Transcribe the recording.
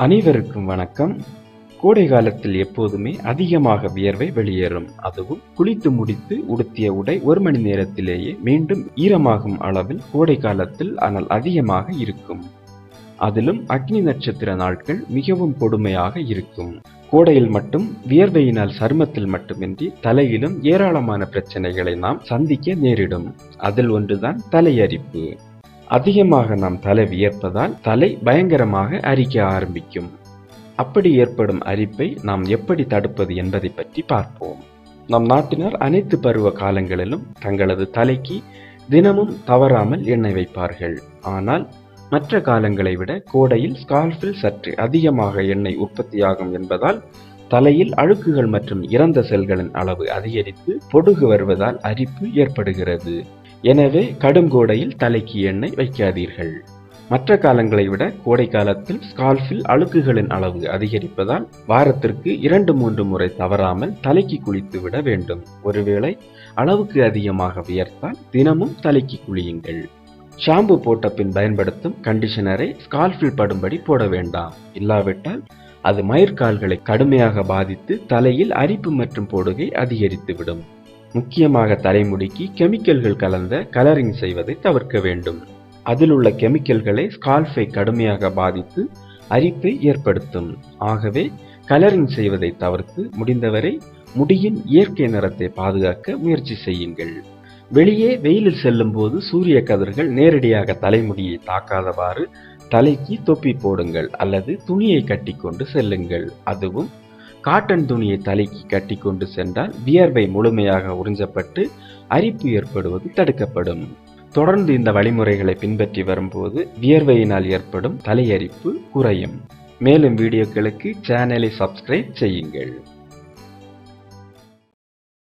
அனைவருக்கும் வணக்கம். கோடை காலத்தில் எப்போதுமே அதிகமாக வியர்வை வெளியேறும். அதுவும் குளித்து முடித்து உடுத்திய உடை ஒரு மணி நேரத்திலேயே மீண்டும் ஈரமாகும் அளவில் கோடை காலத்தில் அனல் அதிகமாக இருக்கும். அதிலும் அக்னி நட்சத்திர நாட்கள் மிகவும் கொடுமையாக இருக்கும். கோடையில் மட்டும் வியர்வையினால் சருமத்தில் மட்டுமின்றி தலையிலும் ஏராளமான பிரச்சனைகளை நாம் சந்திக்க நேரிடும். அதில் ஒன்றுதான் தலையரிப்பு. அதிகமாக நாம் தலை வியர்ப்பதால் தலை பயங்கரமாக அரிக்க ஆரம்பிக்கும். அப்படி ஏற்படும் அரிப்பை நாம் எப்படி தடுப்பது என்பதை பற்றி பார்ப்போம். நம் நாட்டினர் அனைத்து பருவ காலங்களிலும் தங்களது தலைக்கு தினமும் தவறாமல் எண்ணெய் வைப்பார்கள். ஆனால் மற்ற காலங்களை விட கோடையில் ஸ்கால்ஃபில் சற்று அதிகமாக எண்ணெய் உற்பத்தியாகும் என்பதால் தலையில் அழுக்குகள் மற்றும் இறந்த செல்களின் அளவு அதிகரித்து பொடுகு வருவதால் அரிப்பு ஏற்படுகிறது. எனவே கடும் கோடையில் தலைக்கு எண்ணெய் வைக்காதீர்கள். மற்ற காலங்களை விட கோடை காலத்தில் ஸ்கால்ஃபில் அழுக்குகளின் அளவு அதிகரிப்பதால் வாரத்திற்கு இரண்டு மூன்று முறை தவறாமல் தலைக்கு குளித்து விட வேண்டும். ஒருவேளை அளவுக்கு அதிகமாக வியர்த்தால் தினமும் தலைக்கு குளியுங்கள். ஷாம்பு போட்ட பின் பயன்படுத்தும் கண்டிஷனரை ஸ்கால்ஃபில் படும்படி போட வேண்டாம். இல்லாவிட்டால் அது மயிர்கால்களை கடுமையாக பாதித்து தலையில் அரிப்பு மற்றும் போடுகை அதிகரித்துவிடும். முக்கியமாக தலைமுடிக்கு கெமிக்கல்கள் கலந்த கலரிங் செய்வதை தவிர்க்க வேண்டும். அதில் உள்ள கெமிக்கல்களை ஸ்கால்ஃபை கடுமையாக பாதித்து அரிப்பை ஏற்படுத்தும். ஆகவே கலரிங் செய்வதை தவிர்த்து முடிந்தவரை முடியின் இயற்கை நிறத்தை பாதுகாக்க முயற்சி செய்யுங்கள். வெளியே வெயிலில் செல்லும் போது சூரிய கதிர்கள் நேரடியாக தலைமுடியை தாக்காதவாறு தலைக்கு தொப்பி போடுங்கள் அல்லது துணியை கட்டிக்கொண்டு செல்லுங்கள். அதுவும் காட்டன் துணியை தலைக்கு கட்டிக்கொண்டு சென்றால் வியர்வை முழுமையாக உறிஞ்சப்பட்டு அரிப்பு ஏற்படுவது தடுக்கப்படும். தொடர்ந்து இந்த வழிமுறைகளை பின்பற்றி வரும்போது வியர்வையினால் ஏற்படும் தலையரிப்பு குறையும். மேலும் வீடியோக்களுக்கு சேனலை சப்ஸ்கிரைப் செய்யுங்கள்.